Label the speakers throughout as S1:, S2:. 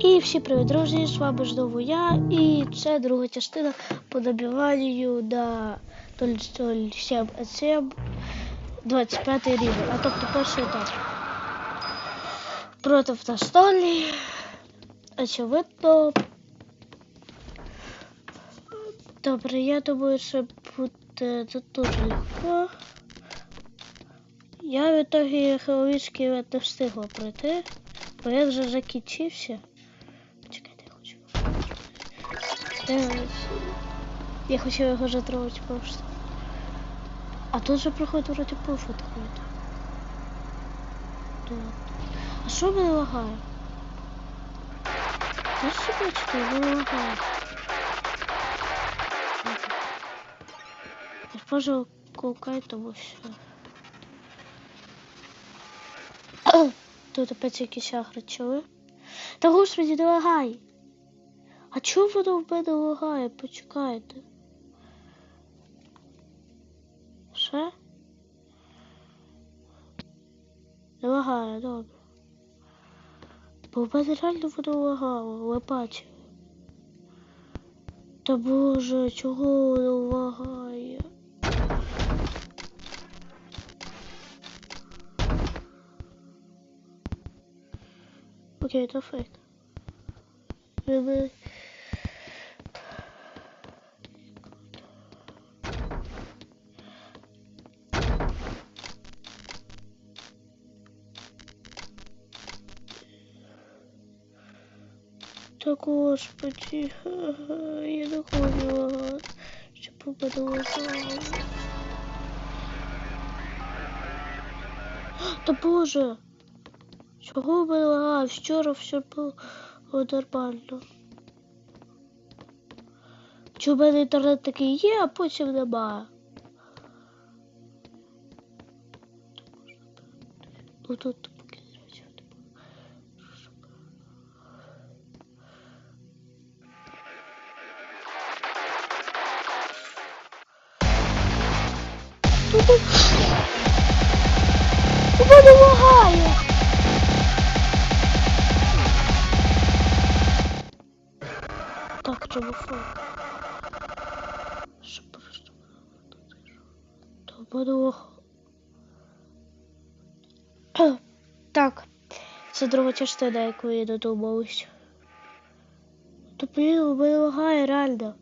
S1: І всі привіт, друзі! З вами знову я. І це друга частина по добиванню на 007 SM 25 рівень. А тобто перший етап. Проти Настолі. Очевидно. Добре, я думаю, що буде це дуже легко. Я в итоге хеловічки не встигла пройти, бо я вже закінчився. Почекайте, я хочу. Я хотів його затронути просто. А тут же проходить вроде пуф открыт. Тут. А що мене лагає? Я що бачите, мене лагає. Спожив кулкай, тому що. Тут опять якісь агречили. Та господи, не лагай. А чого воно в мене лагає? Почекайте. Ще? Не лагає, добре. Бо в мене реально воно лагало, ви бачили. Та боже, чого воно лагає? Окей, это фейк. Та господи, я не хочу, щоб попадало Та боже! Чого була? Вчора все було нормально. Чи в мене інтернет такий є, а потім немає. Ну тут мене лагає. Так, телефон. Що просто То подох. Так, це друга частина, яку я додумалась. То блін, мене лагає реально.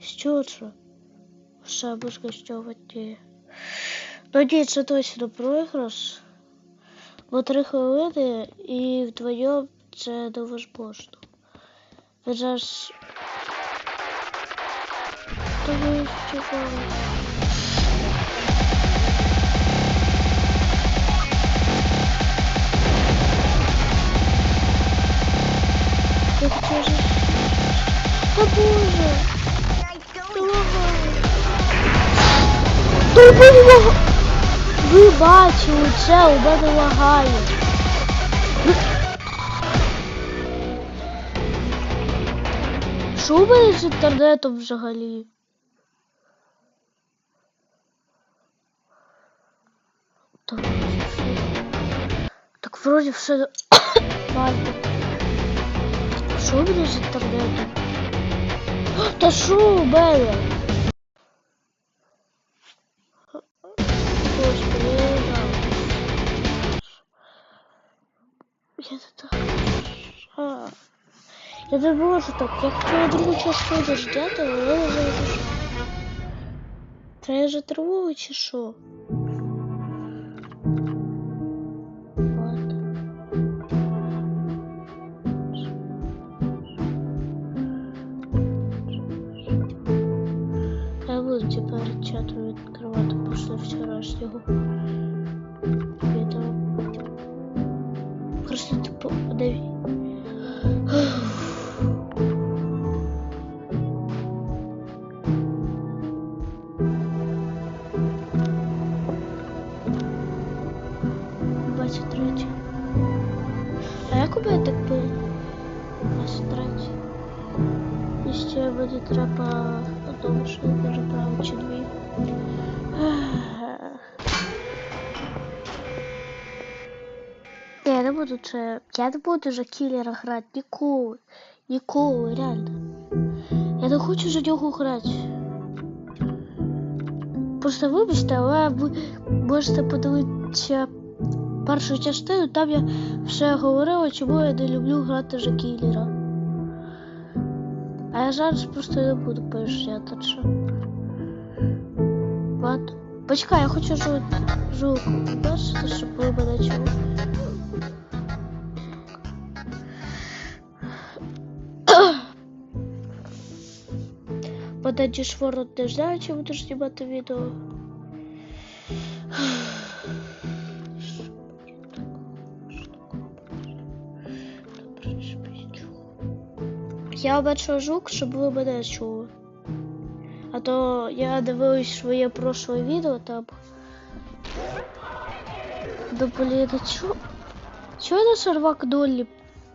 S1: Що це? Ще безкоштовні. Ну ні, це точно програш. Бо три хвилини і вдвоєм це невозможно. Вже ж... Тому що... Я хотів же... Та боже! Та у мене лагає! Ви бачили це, у мене лагає! Що у мене з інтернетом взагалі? Так, так вроді все нормально. Що у мене з інтернетом? Та що у мене? Я не так. А. Я не можу так. Я хотіла другу частину ждати, але я не знаю, за що. Треба же тривогу чи що? Ладно. Я буду тепер чат відкривати після вчорашнього 23. А як у мене так би 23? І ще буде треба одну машину переправити чи дві. Я не буду це. Я не буду за кілера грати ніколи. Ніколи, реально. Я не хочу за нього грати. Просто вибачте, але ви можете подивитися першу частину, там я все говорила, чому я не люблю грати за кілера. А я зараз просто не буду поясняти, що. Ладно. Почекай, я хочу звук, звук бачити, щоб ви мене чули. Подачі шворот не знаю, чи буду знімати відео. Я обачу звук, щоб ви мене чули. А то я дивилась своє прошле відео там. Да блін, а чо? Чого на сервак долі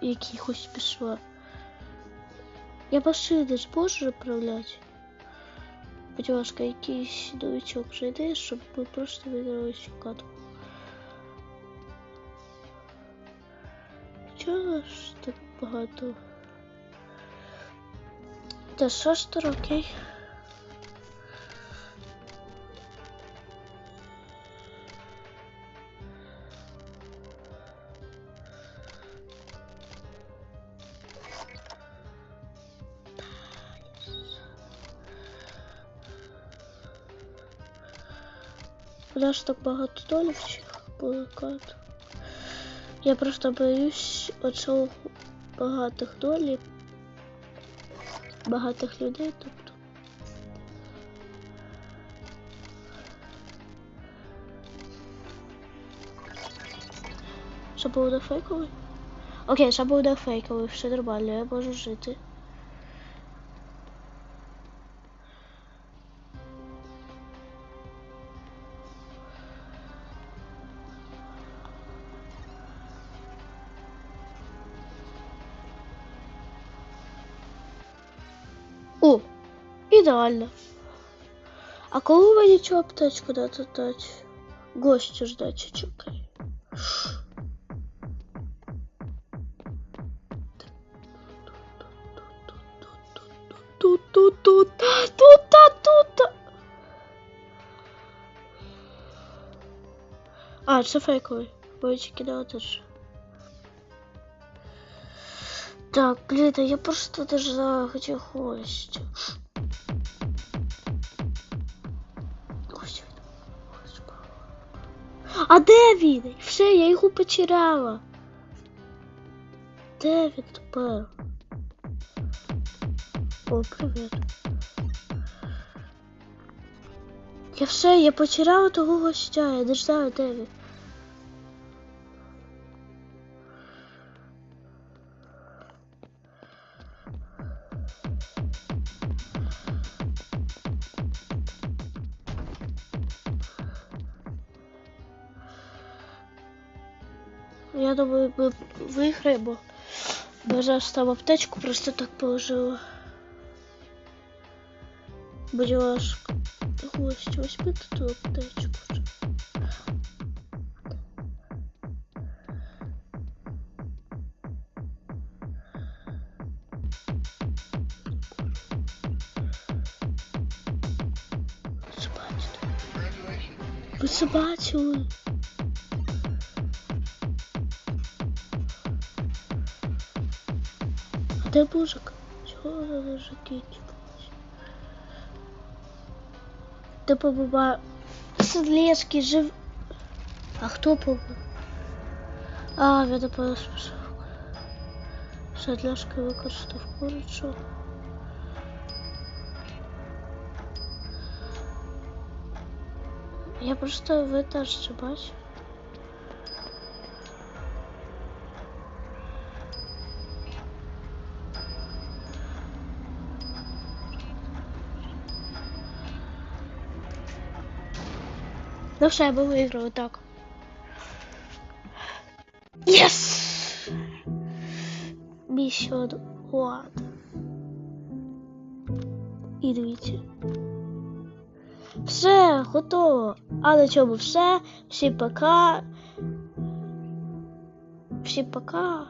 S1: якихось пішла? Я машини зможу управляти? Будь ласка, якийсь новичок зайде, щоб ми просто виграли цю катку. Чого нас так багато? Та шостер, окей. Куда ж так багато долівчих було кат? Я просто боюсь оцього багатих долів, багатих людей, тобто. Що буде фейковий? Окей, що буде фейковий, все нормально, я можу жити. Ідеально. А коли мені цю аптечку дати дати? Гостю ждать, чекай. Тут, тут, тут, тут, тут. А, це фейковий. Боючи кидати ж. Так, блин, а я просто даже захотел гостя. А де він? Все, я його потеряла. Де він тепер? О, привіт. Я все, я потеряла того гостя, я не знаю, де він. Я думаю, ми виграємо. Бо там аптечку просто так положила. Будь ласка, гость, возьми ту аптечку. Собачте. Ви Де мужик? Чого за жаки Де побуба Седлецький жив. А хто побув? А, він напевно списав. Седляшки використав курицю. Я просто витаж це бачу. Ну все, я би виграв так. Єс! Місіон One. І дивіться. Все, готово. А на цьому все. Всім пока. всім пока.